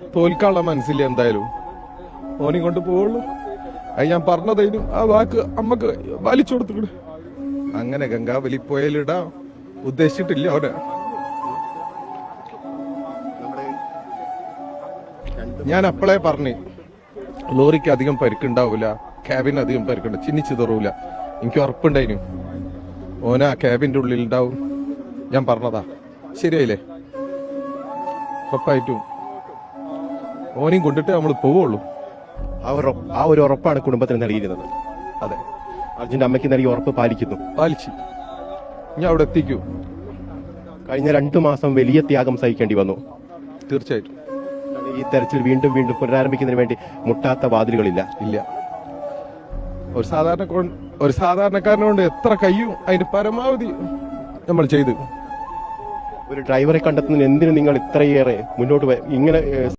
തോൽക്കാനുള്ള മനസ്സില്ല എന്തായാലും. ഓനെ കൊണ്ട് പോവുള്ളൂ. അത് ഞാൻ പറഞ്ഞതേനും ആ വാക്ക് അമ്മയ്ക്ക് വലിച്ചു കൊടുത്തു അങ്ങനെ ഗംഗാവലി പോയാലിടാ ഉദ്ദേശിച്ചിട്ടില്ല അവനെ. ഞാൻ അപ്പളേ പറഞ്ഞു ലോറിക്ക് അധികം പരിക്കുണ്ടാവൂല ക്യാബിന് അധികം പരിക്കുണ്ട് ചിന്നിച്ചു തെറൂല. എനിക്ക് ഉറപ്പുണ്ടായിനു. ഓന ക്യാബിന്റെ ഉള്ളിൽ ഉണ്ടാവും. ഞാൻ പറഞ്ഞതാ. ശരിയായില്ലേ? ഉറപ്പായിട്ടും. ഓനെയും കൊണ്ടിട്ട് നമ്മൾ പോവുള്ളൂ. ആ ഒരു ആ ഒരു ഉറപ്പാണ് കുടുംബത്തിന് നൽകിയിരുന്നത്. അതെ. അർജുന്റെ അമ്മയ്ക്ക് നൽകിയ ഉറപ്പ് പാലിക്കുന്നു. പാലിച്ചു. ഞാൻ അവിടെ എത്തിക്കൂ. കഴിഞ്ഞ രണ്ടു മാസം വലിയ ത്യാഗം സഹിക്കേണ്ടി വന്നു. തീർച്ചയായിട്ടും. ഈ തെരച്ചിൽ വീണ്ടും വീണ്ടും പുനരാരംഭിക്കുന്നതിന് വേണ്ടി മുട്ടാത്ത വാതിലുകളില്ല. ഇല്ല. ഒരു സാധാരണ ഒരു സാധാരണക്കാരനോണ്ട് എത്ര കയ്യും അതിന് പരമാവധി നമ്മൾ ചെയ്തു. ഒരു ഡ്രൈവറെ കണ്ടെത്തുന്നതിന് എന്തിനു നിങ്ങൾ ഇത്രയേറെ മുന്നോട്ട് ഇങ്ങനെ